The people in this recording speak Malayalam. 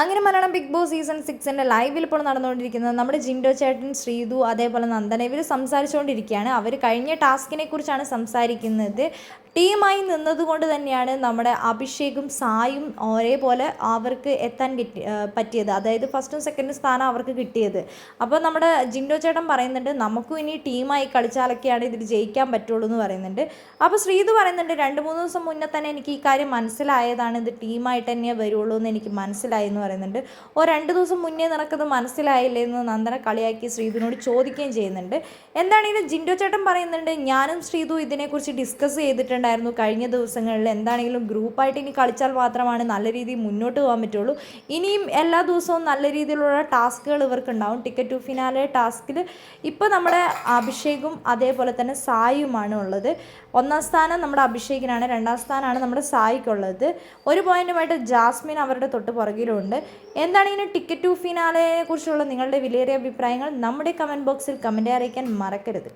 അങ്ങനെ മലയാളം ബിഗ് ബോസ് സീസൺ സിക്സിന്റെ ലൈവിൽ ഇപ്പോൾ നടന്നുകൊണ്ടിരിക്കുന്നത് നമ്മുടെ ജിൻഡോ ചേട്ടൻ ശ്രീതു അതേപോലെ നന്ദന ഇവർ സംസാരിച്ചുകൊണ്ടിരിക്കുകയാണ്. അവർ കഴിഞ്ഞ ടാസ്കിനെ കുറിച്ചാണ് സംസാരിക്കുന്നത്. ടീമായി നിന്നതുകൊണ്ട് തന്നെയാണ് നമ്മുടെ അഭിഷേകും സായും ഒരേപോലെ അവർക്ക് എത്താൻ കിട്ടി പറ്റിയത്. അതായത് ഫസ്റ്റും സെക്കൻഡും സ്ഥാനം അവർക്ക് കിട്ടിയത്. അപ്പോൾ നമ്മുടെ ജിൻഡോ ചേട്ടൻ പറയുന്നുണ്ട് നമുക്കും ഇനി ടീമായി കളിച്ചാലൊക്കെയാണ് ഇതിൽ ജയിക്കാൻ പറ്റുള്ളൂ എന്ന് പറയുന്നുണ്ട്. അപ്പോൾ ശ്രീത് പറയുന്നുണ്ട് രണ്ട് മൂന്ന് ദിവസം മുന്നേ തന്നെ എനിക്ക് ഈ കാര്യം മനസ്സിലായതാണ് ഇത് ടീമായിട്ട് തന്നെ വരുള്ളൂ എന്ന് എനിക്ക് മനസ്സിലായി എന്ന് പറയുന്നുണ്ട്. ഓ രണ്ട് ദിവസം മുന്നേ നിനക്കത് മനസ്സിലായില്ലേ എന്ന് നന്ദന കളിയാക്കി ശ്രീതുവിനോട് ചോദിക്കുകയും ചെയ്യുന്നുണ്ട്. എന്താണെങ്കിലും ജിൻഡോ ചേട്ടൻ പറയുന്നുണ്ട് ഞാനും ശ്രീതു ഇതിനെക്കുറിച്ച് ഡിസ്കസ് ചെയ്തിട്ടുണ്ടായിരുന്നു കഴിഞ്ഞ ദിവസങ്ങളിൽ എന്താണെങ്കിലും ഗ്രൂപ്പായിട്ട് ഇനി കളിച്ചാൽ മാത്രമാണ് നല്ല രീതിയിൽ മുന്നോട്ട് പോകാൻ പറ്റുള്ളൂ. ഇനിയും എല്ലാ ദിവസവും നല്ല രീതിയിലുള്ള ടാസ്കുകൾ ഇവർക്ക് ഉണ്ടാവും ടിക്കറ്റ് ടു ഫിനാലെ ടാസ്കിൽ ഇപ്പോൾ നമ്മുടെ അഭിഷേകും അതേപോലെ തന്നെ സായുമാണ് ഉള്ളത്. ഒന്നാം സ്ഥാനം നമ്മുടെ അഭിഷേകിനാണ് രണ്ടാം സ്ഥാനമാണ് നമ്മുടെ സായിക്കുള്ളത്. ഒരു പോയിന്റുമായിട്ട് ജാസ്മിൻ അവരുടെ തൊട്ട് പുറകിലുണ്ട്. എന്താണെങ്കിലും ടിക്കറ്റ് ടു ഫിനാലയെ കുറിച്ചുള്ള നിങ്ങളുടെ വിലയേറിയ അഭിപ്രായങ്ങൾ? നമ്മുടെ കമന്റ് ബോക്സിൽ കമന്റ് അറിയിക്കാൻ മറക്കരുത്.